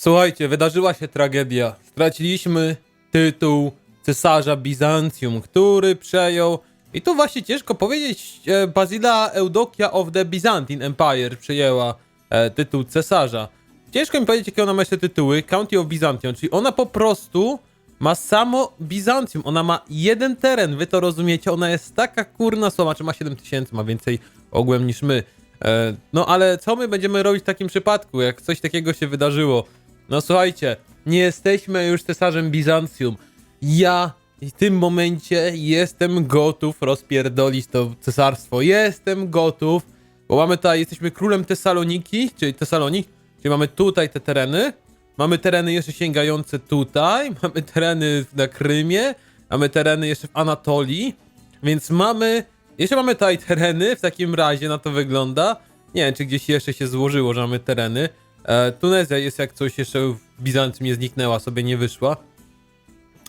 Słuchajcie, wydarzyła się tragedia. Straciliśmy tytuł cesarza Bizancjum, który przejął. I tu właśnie ciężko powiedzieć, e, Basila Eudokia of the Byzantine Empire przejęła e, tytuł cesarza. Ciężko mi powiedzieć, jakie ona ma jeszcze tytuły. County of Byzantium, czyli ona po prostu ma samo Bizancjum. Ona ma jeden teren, wy to rozumiecie. Ona jest taka kurna słaba, czy ma 7 tysięcy, ma więcej ogółem niż my. E, no ale co my będziemy robić w takim przypadku, jak coś takiego się wydarzyło? No słuchajcie, nie jesteśmy już cesarzem Bizancjum. Ja w tym momencie jestem gotów rozpierdolić to cesarstwo. Jestem gotów, bo mamy tutaj, jesteśmy królem Tesaloniki, czyli Tesalonik, czyli mamy tutaj te tereny. Mamy tereny jeszcze sięgające tutaj, mamy tereny na Krymie, mamy tereny jeszcze w Anatolii, więc mamy, jeszcze mamy tutaj tereny, w takim razie na to wygląda. Nie wiem, czy gdzieś jeszcze się złożyło, że mamy tereny. E, Tunezja jest jak coś jeszcze w Bizancjum nie zniknęła, sobie nie wyszła.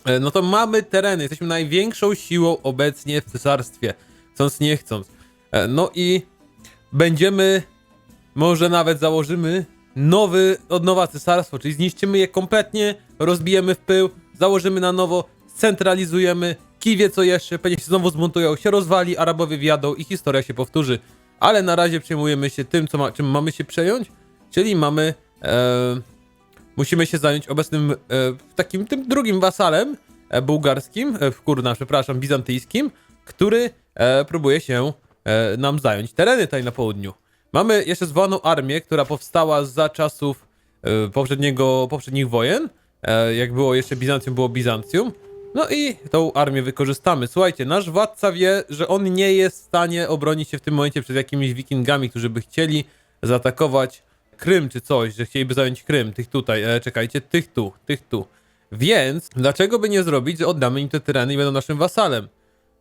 E, No to mamy tereny, jesteśmy największą siłą obecnie w cesarstwie, chcąc nie chcąc. E, No i będziemy, może nawet założymy nowy, od nowa cesarstwo, czyli zniszczymy je kompletnie, rozbijemy w pył, założymy na nowo, scentralizujemy, kij wie co jeszcze, pewnie się znowu zmontują, się rozwali, Arabowie wjadą i historia się powtórzy. Ale na razie przejmujemy się tym, co ma, czym mamy się przejąć, czyli mamy... E, musimy się zająć obecnym e, takim tym drugim wasalem e, bułgarskim, e, kurna, przepraszam, bizantyjskim, który e, próbuje się e, nam zająć tereny tutaj na południu. Mamy jeszcze zwaną armię, która powstała za czasów e, poprzedniego, poprzednich wojen, e, jak było jeszcze Bizancjum, było Bizancjum. No i tą armię wykorzystamy. Słuchajcie, nasz władca wie, że on nie jest w stanie obronić się w tym momencie przed jakimiś wikingami, którzy by chcieli zaatakować Krym czy coś, że chcieliby zająć Krym, tych tutaj, e, czekajcie, tych tu, tych tu. Więc dlaczego by nie zrobić, że oddamy im te tereny i będą naszym wasalem?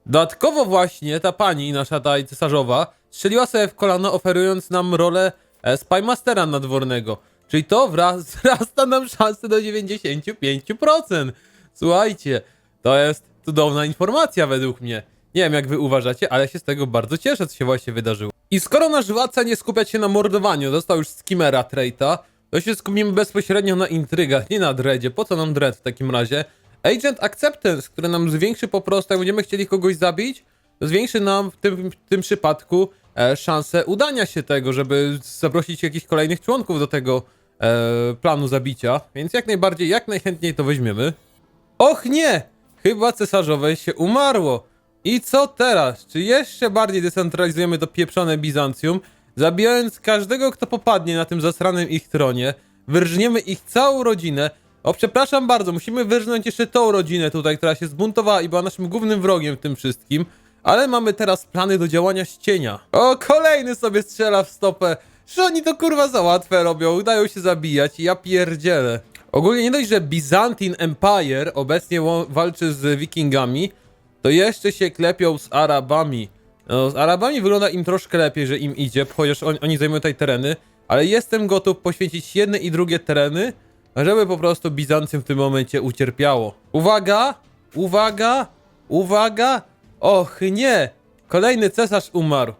Dodatkowo właśnie ta pani, nasza ta cesarzowa, strzeliła sobie w kolano, oferując nam rolę e, Spymastera nadwornego. Czyli to wzrasta nam szanse do 95%. Słuchajcie, to jest cudowna informacja według mnie. Nie wiem jak wy uważacie, ale się z tego bardzo cieszę, co się właśnie wydarzyło. I skoro nasz władca nie skupia się na mordowaniu, dostał już skimera traita, to się skupimy bezpośrednio na intrygach, nie na dreadzie. Po co nam dread w takim razie? Agent Acceptance, który nam zwiększy po prostu, jak będziemy chcieli kogoś zabić, zwiększy nam w tym, w tym przypadku e, szansę udania się tego, żeby zaprosić jakichś kolejnych członków do tego e, planu zabicia. Więc jak najbardziej, jak najchętniej to weźmiemy. Och nie! Chyba cesarzowe się umarło. I co teraz? Czy jeszcze bardziej decentralizujemy to pieprzone Bizancjum, zabijając każdego, kto popadnie na tym zasranym ich tronie, wyrżniemy ich całą rodzinę. O, przepraszam bardzo, musimy wyrżnąć jeszcze tą rodzinę tutaj, która się zbuntowała i była naszym głównym wrogiem w tym wszystkim. Ale mamy teraz plany do działania z cienia. O, kolejny sobie strzela w stopę. Że oni to kurwa za łatwe robią, dają się zabijać i ja pierdzielę. Ogólnie nie dość, że Byzantine Empire obecnie walczy z wikingami, to jeszcze się klepią z Arabami. No, z Arabami wygląda im troszkę lepiej, że im idzie, chociaż on, oni zajmują tutaj tereny, ale jestem gotów poświęcić jedne i drugie tereny, żeby po prostu Bizancjum w tym momencie ucierpiało. Uwaga! Uwaga! Uwaga! Och nie! Kolejny cesarz umarł.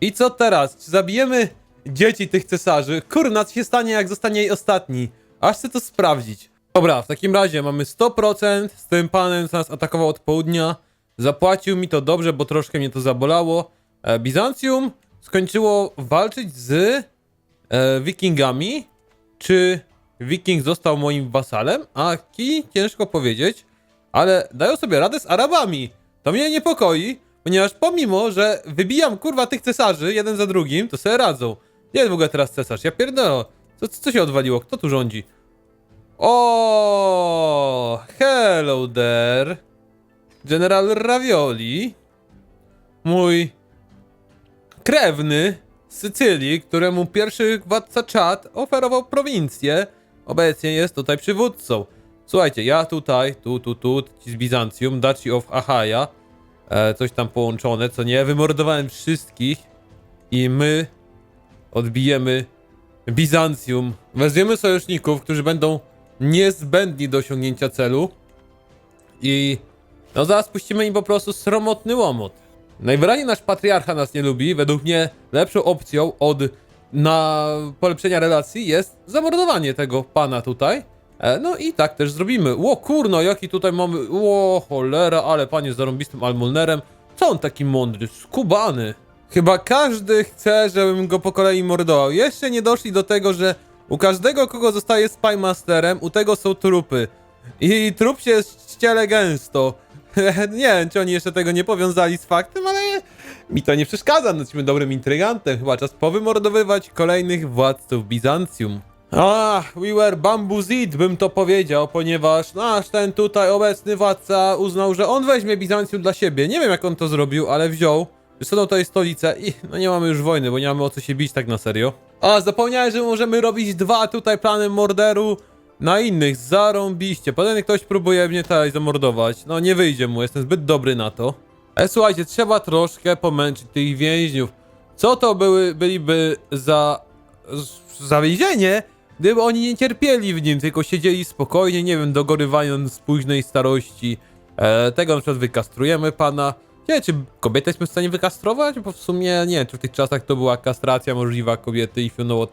I co teraz? Czy zabijemy dzieci tych cesarzy? Kurna, co się stanie, jak zostanie ostatni? Aż chcę to sprawdzić. Dobra, w takim razie mamy 100% z tym panem, co nas atakował od południa. Zapłacił mi to dobrze, bo troszkę mnie to zabolało. E, Bizancjum skończyło walczyć z e, wikingami. Czy wiking został moim wasalem? A ki ciężko powiedzieć, ale dają sobie radę z Arabami. To mnie niepokoi, ponieważ pomimo, że wybijam kurwa tych cesarzy jeden za drugim, to sobie radzą. Nie jest w ogóle teraz cesarz, ja pierdolę. Co, co się odwaliło? Kto tu rządzi? O, hello there. General Ravioli. Mój krewny z Sycylii, któremu pierwszy władca Czad oferował prowincję, obecnie jest tutaj przywódcą. Słuchajcie, ja tutaj, tu, tu, tu, ci z Bizancjum, Duchy of Achaia, e, coś tam połączone, co nie, wymordowałem wszystkich i my odbijemy Bizancjum. Weźmiemy sojuszników, którzy będą niezbędni do osiągnięcia celu i no zaraz puścimy im po prostu sromotny łomot. Najwyraźniej nasz patriarcha nas nie lubi. Według mnie lepszą opcją od na polepszenia relacji jest zamordowanie tego pana tutaj. E, no i tak też zrobimy. Ło kurno, jaki tutaj mamy... Ło cholera, ale pan jest zarąbistym almulnerem. Co on taki mądry? Skubany. Chyba każdy chce, żebym go po kolei mordował. Jeszcze nie doszli do tego, że u każdego, kogo zostaje Spymasterem, u tego są trupy. I trup się ściele gęsto. nie wiem, czy oni jeszcze tego nie powiązali z faktem, ale mi to nie przeszkadza. No, jesteśmy dobrym intrygantem. Chyba czas powymordowywać kolejnych władców Bizancjum. Ah, we were bambuzid, bym to powiedział, ponieważ nasz ten tutaj obecny władca uznał, że on weźmie Bizancjum dla siebie. Nie wiem, jak on to zrobił, ale wziął. Wysunął tutaj stolicę i no nie mamy już wojny, bo nie mamy o co się bić tak na serio. A, zapomniałem, że możemy robić dwa tutaj plany morderu na innych. Zarąbiście. Potem ktoś próbuje mnie tutaj zamordować. No nie wyjdzie mu, jestem zbyt dobry na to. E, słuchajcie, trzeba troszkę pomęczyć tych więźniów. Co to były, byliby za... za więzienie, gdyby oni nie cierpieli w nim, tylko siedzieli spokojnie, nie wiem, dogorywając późnej starości. E, tego na przykład wykastrujemy pana. Nie, czy kobietę jesteśmy w stanie wykastrować? Bo w sumie nie wiem, czy w tych czasach to była kastracja możliwa kobiety, I mean. No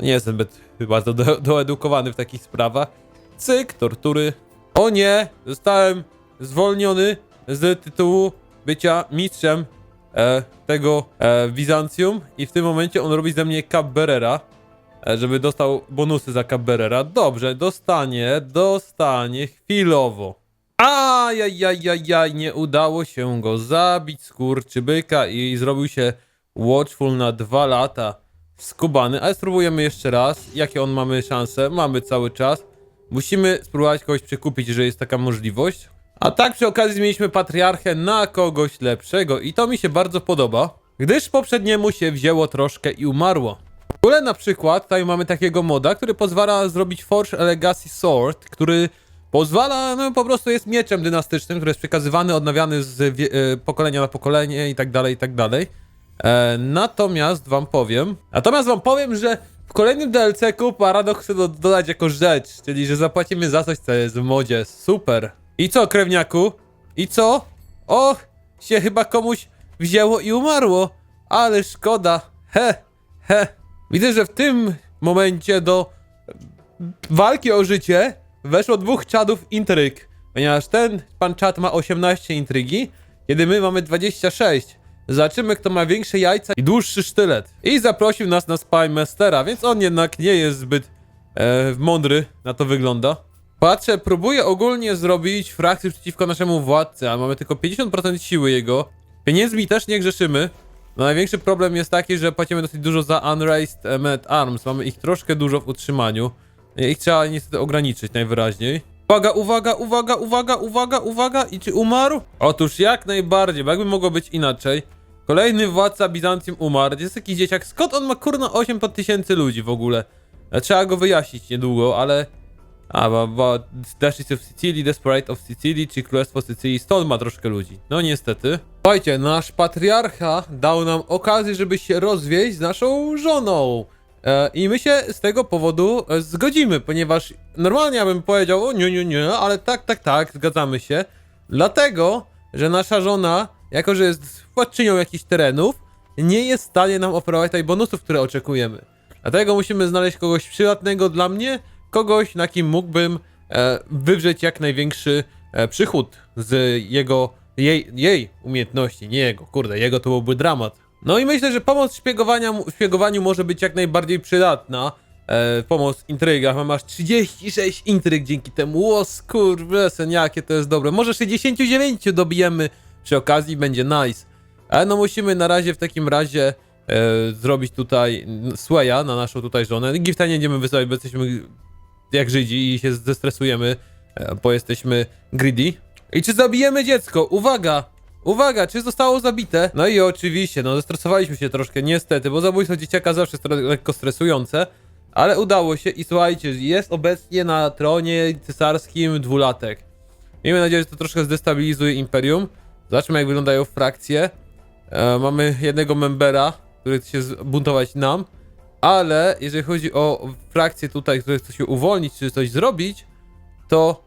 nie jestem zbyt chyba do, do, doedukowany w takich sprawach. Cyk, tortury. O nie, zostałem zwolniony z tytułu bycia mistrzem e, tego e, Bizancjum i w tym momencie on robi ze mnie Cabberera, e, żeby dostał bonusy za Cabberera. Dobrze, dostanie, dostanie chwilowo. Ajajajajaj, nie udało się go zabić, skurczybyka i zrobił się watchful na dwa lata. Skubany, ale spróbujemy jeszcze raz. Jakie on mamy szanse? Mamy cały czas. Musimy spróbować kogoś przekupić, że jest taka możliwość. A tak przy okazji zmieniliśmy patriarchę na kogoś lepszego i to mi się bardzo podoba, gdyż poprzedniemu się wzięło troszkę i umarło. W ogóle na przykład tutaj mamy takiego moda, który pozwala zrobić Forge Legacy Sword, który pozwala, no po prostu jest mieczem dynastycznym, który jest przekazywany, odnawiany z e, pokolenia na pokolenie i tak dalej, i tak dalej. E, natomiast wam powiem, natomiast wam powiem, że w kolejnym DLC-ku Paradox chce do, dodać jako rzecz, czyli że zapłacimy za coś, co jest w modzie. Super. I co, krewniaku? I co? Och, się chyba komuś wzięło i umarło. Ale szkoda. He, he. Widzę, że w tym momencie do walki o życie weszło dwóch czadów intryg, ponieważ ten pan czad ma 18 intrygi, kiedy my mamy 26. Zobaczymy, kto ma większe jajca i dłuższy sztylet. I zaprosił nas na Spymastera, więc on jednak nie jest zbyt e, mądry, na to wygląda. Patrzę, próbuję ogólnie zrobić frakcję przeciwko naszemu władcy, a mamy tylko 50% siły jego. Pieniędzmi też nie grzeszymy. No największy problem jest taki, że płacimy dosyć dużo za Unraised e, Med Arms. Mamy ich troszkę dużo w utrzymaniu. Ich trzeba niestety ograniczyć najwyraźniej. Uwaga, uwaga, uwaga, uwaga, uwaga, uwaga. I czy umarł? Otóż jak najbardziej, bo jakby mogło być inaczej. Kolejny władca Bizancjum umarł. Jest jakiś dzieciak. Skąd on ma kurna 8 tysięcy ludzi w ogóle? E, Trzeba go wyjaśnić niedługo, ale... A, bo, bo Duchess of Sicily, Desperate of Sicily, czy Królestwo Sycylii, stąd ma troszkę ludzi. No niestety. Słuchajcie, nasz patriarcha dał nam okazję, żeby się rozwieść z naszą żoną. E, I my się z tego powodu e, zgodzimy, ponieważ normalnie ja bym powiedział, o nie, nie, nie, ale tak, tak, tak, zgadzamy się. Dlatego, że nasza żona, jako że jest władczynią jakichś terenów, nie jest w stanie nam oferować tutaj bonusów, które oczekujemy. Dlatego musimy znaleźć kogoś przydatnego dla mnie, kogoś, na kim mógłbym e, wywrzeć jak największy e, przychód z jego, jej, jej umiejętności, nie jego, kurde, jego to byłby dramat. No i myślę, że pomoc w szpiegowaniu, może być jak najbardziej przydatna. E, pomoc w intrygach, mam aż 36 intryg dzięki temu. O skurwesen, jakie to jest dobre. Może 69 dobijemy przy okazji, będzie nice. Ale no musimy na razie w takim razie e, zrobić tutaj Swaya na naszą tutaj żonę. Gifta nie będziemy wysyłać, bo jesteśmy jak Żydzi i się zestresujemy, e, bo jesteśmy greedy. I czy zabijemy dziecko? Uwaga! Uwaga, czy zostało zabite? No i oczywiście, no zestresowaliśmy się troszkę, niestety, bo zabójstwo dzieciaka zawsze jest lekko stresujące, ale udało się i słuchajcie, jest obecnie na tronie cesarskim dwulatek. Miejmy nadzieję, że to troszkę zdestabilizuje Imperium. Zobaczmy, jak wyglądają frakcje. E, mamy jednego membera, który chce się zbuntować nam, ale jeżeli chodzi o frakcje tutaj, które chcą się uwolnić, czy coś zrobić, to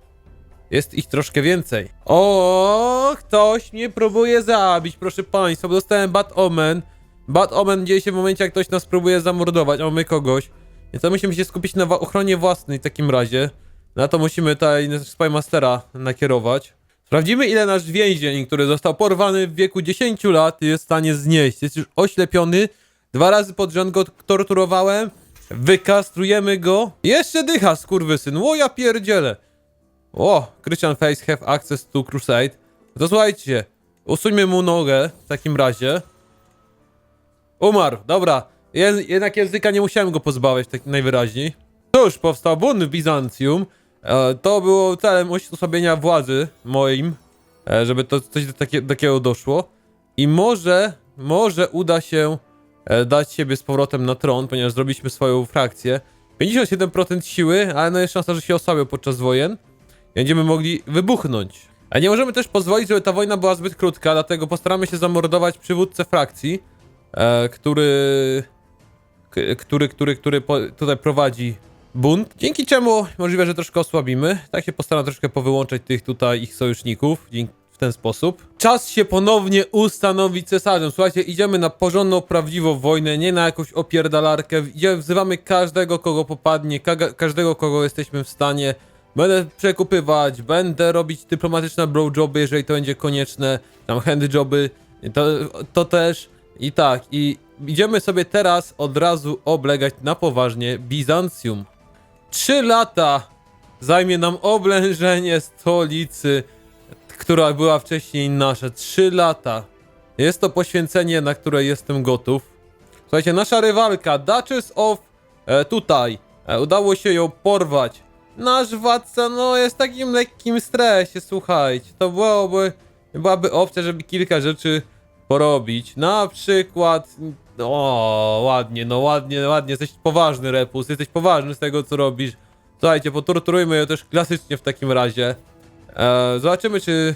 jest ich troszkę więcej. O, ktoś mnie próbuje zabić, proszę państwa, dostałem bad omen. Bad Omen dzieje się w momencie, jak ktoś nas próbuje zamordować, a my kogoś. Więc to musimy się skupić na ochronie własnej w takim razie. Na to musimy tutaj Spymastera nakierować. Sprawdzimy, ile nasz więzień, który został porwany w wieku 10 lat, jest w stanie znieść. Jest już oślepiony. Dwa razy pod rząd go torturowałem. Wykastrujemy go. Jeszcze dycha, skurwysyn. O, ja pierdzielę. O, Christian Face have access to Crusade. To słuchajcie, usuńmy mu nogę w takim razie. Umarł, dobra. Je, jednak języka nie musiałem go pozbawiać tak najwyraźniej. Cóż, powstał bunt w Bizancjum. E, to było celem usposobienia władzy moim, e, żeby to coś do, takie, takiego doszło. I może, może uda się e, dać siebie z powrotem na tron, ponieważ zrobiliśmy swoją frakcję. 57% siły, ale no jest szansa, że się osłabią podczas wojen. Będziemy mogli wybuchnąć. A nie możemy też pozwolić, żeby ta wojna była zbyt krótka, dlatego postaramy się zamordować przywódcę frakcji, który, który, który, który tutaj prowadzi bunt. Dzięki czemu możliwe, że troszkę osłabimy. Tak się postaram troszkę powyłączać tych tutaj ich sojuszników. W ten sposób. Czas się ponownie ustanowić cesarzem. Słuchajcie, idziemy na porządną, prawdziwą wojnę, nie na jakąś opierdalarkę. Wzywamy każdego, kogo popadnie, każdego, kogo jesteśmy w stanie. Będę przekupywać, będę robić dyplomatyczne blowjoby, jeżeli to będzie konieczne, tam handjoby, to, to też. I tak, i idziemy sobie teraz od razu oblegać na poważnie Bizancjum. Trzy lata zajmie nam oblężenie stolicy, która była wcześniej nasza. Trzy lata. Jest to poświęcenie, na które jestem gotów. Słuchajcie, nasza rywalka, Duchess of e, tutaj, e, udało się ją porwać. Nasz władca, no, jest w takim lekkim stresie, słuchajcie. To byłoby, byłaby opcja, żeby kilka rzeczy porobić. Na przykład, o, ładnie, no ładnie, ładnie, jesteś poważny, Repus, jesteś poważny z tego, co robisz. Słuchajcie, potorturujmy ją też klasycznie w takim razie. E, zobaczymy, czy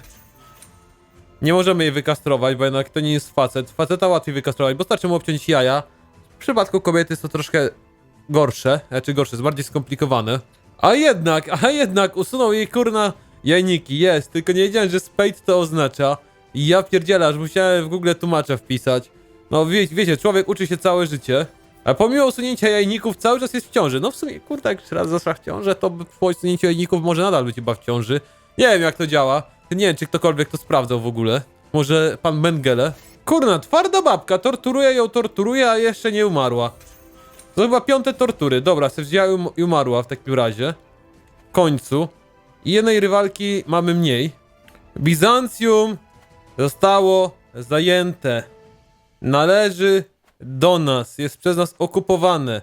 nie możemy jej wykastrować, bo jednak to nie jest facet. Faceta łatwiej wykastrować, bo starczy mu obciąć jaja. W przypadku kobiety jest to troszkę gorsze, znaczy gorsze, jest bardziej skomplikowane. A jednak, a jednak usunął jej kurna jajniki, jest, tylko nie wiedziałem, że spade to oznacza. I ja pierdzielę, aż musiałem w Google tłumacza wpisać. No wie, wiecie, człowiek uczy się całe życie, a pomimo usunięcia jajników cały czas jest w ciąży. No w sumie, kurde, jak raz zaszła w ciążę, to po usunięciu jajników może nadal być chyba w ciąży. Nie wiem jak to działa. Nie wiem, czy ktokolwiek to sprawdzał w ogóle. Może pan Mengele? Kurna, twarda babka, torturuje ją, torturuje, a jeszcze nie umarła. To chyba piąte tortury. Dobra, se wzięła um- i umarła w takim razie. W końcu. I jednej rywalki mamy mniej. Bizancjum zostało zajęte. Należy do nas. Jest przez nas okupowane.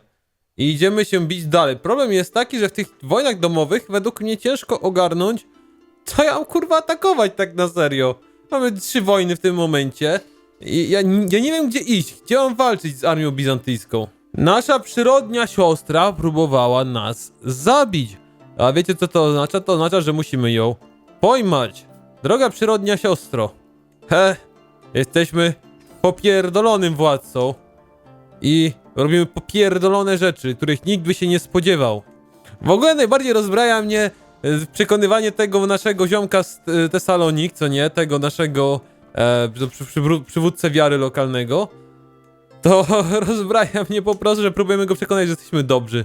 I idziemy się bić dalej. Problem jest taki, że w tych wojnach domowych według mnie ciężko ogarnąć, co ja mam kurwa atakować tak na serio. Mamy trzy wojny w tym momencie. I ja, ja nie wiem gdzie iść, gdzie mam walczyć z armią bizantyjską. Nasza przyrodnia siostra próbowała nas zabić. A wiecie co to oznacza? To oznacza, że musimy ją pojmać. Droga przyrodnia siostro. He, jesteśmy popierdolonym władcą. I robimy popierdolone rzeczy, których nikt by się nie spodziewał. W ogóle najbardziej rozbraja mnie e, przekonywanie tego naszego ziomka z e, Tesalonik, co nie? Tego naszego e, przy, przy, przywódcę wiary lokalnego. To rozbraja mnie po prostu, że próbujemy go przekonać, że jesteśmy dobrzy.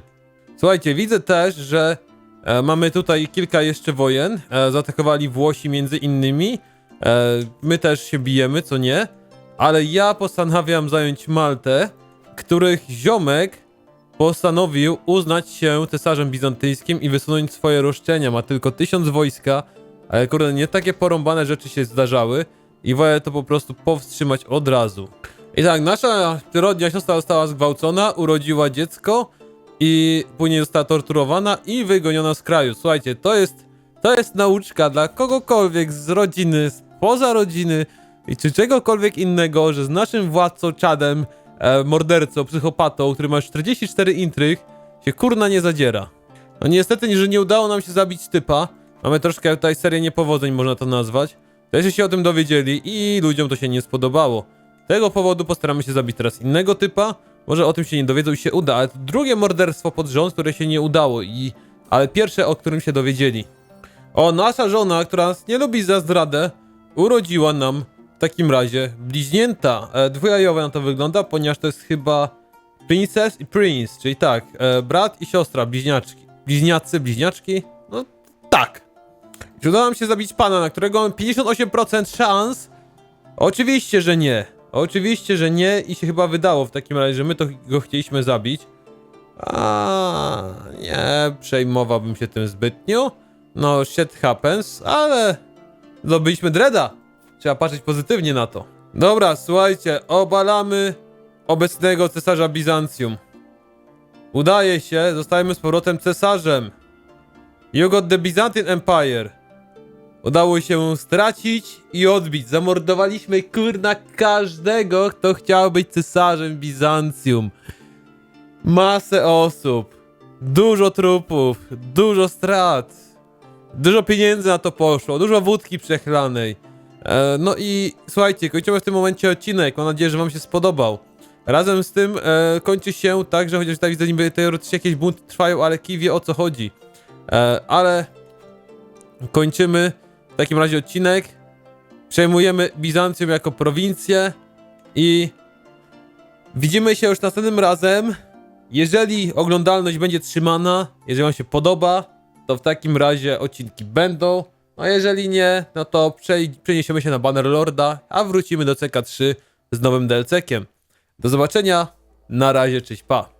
Słuchajcie, widzę też, że e, mamy tutaj kilka jeszcze wojen. E, zaatakowali Włosi między innymi. E, my też się bijemy, co nie? Ale ja postanawiam zająć Maltę, których ziomek postanowił uznać się cesarzem bizantyjskim i wysunąć swoje roszczenia. Ma tylko tysiąc wojska, ale kurde, nie takie porąbane rzeczy się zdarzały i wolę to po prostu powstrzymać od razu. I tak, nasza przyrodnia siostra została zgwałcona, urodziła dziecko i później została torturowana i wygoniona z kraju. Słuchajcie, to jest, to jest nauczka dla kogokolwiek z rodziny, spoza rodziny i czy czegokolwiek innego, że z naszym władcą Czadem, e, mordercą, psychopatą, który ma 44 intryg, się kurna nie zadziera. No niestety, że nie udało nam się zabić typa. Mamy troszkę tutaj serię niepowodzeń, można to nazwać. Też się o tym dowiedzieli i ludziom to się nie spodobało. Z tego powodu postaramy się zabić teraz innego typa. Może o tym się nie dowiedzą i się uda, ale to drugie morderstwo pod rząd, które się nie udało i... Ale pierwsze, o którym się dowiedzieli. O, nasza żona, która nas nie lubi za zdradę, urodziła nam w takim razie bliźnięta. E, dwujajowe na to wygląda, ponieważ to jest chyba Princess i Prince, czyli tak, e, brat i siostra, bliźniaczki. Bliźniacy, bliźniaczki? No tak. Czy udało nam się zabić pana, na którego mam 58% szans? Oczywiście, że nie. Oczywiście, że nie i się chyba wydało w takim razie, że my to go chcieliśmy zabić. A nie przejmowałbym się tym zbytnio. No, shit happens, ale zdobyliśmy Dreda. Trzeba patrzeć pozytywnie na to. Dobra, słuchajcie, obalamy obecnego cesarza Bizancjum. Udaje się, zostajemy z powrotem cesarzem. You got the Byzantine Empire. Udało się stracić i odbić. Zamordowaliśmy kurna każdego, kto chciał być cesarzem Bizancjum. Masę osób, dużo trupów, dużo strat, dużo pieniędzy na to poszło, dużo wódki przechlanej. E, no i słuchajcie, kończymy w tym momencie odcinek. Mam nadzieję, że Wam się spodobał. Razem z tym e, kończy się tak, że chociaż tak widzę, niby teoretycznie jakieś bunty trwają, ale kij wie o co chodzi. E, ale kończymy w takim razie odcinek. Przejmujemy Bizancjum jako prowincję i widzimy się już następnym razem. Jeżeli oglądalność będzie trzymana, jeżeli Wam się podoba, to w takim razie odcinki będą. A jeżeli nie, no to przeniesiemy się na Bannerlorda, a wrócimy do CK3 z nowym DLC-kiem. Do zobaczenia, na razie, cześć, pa.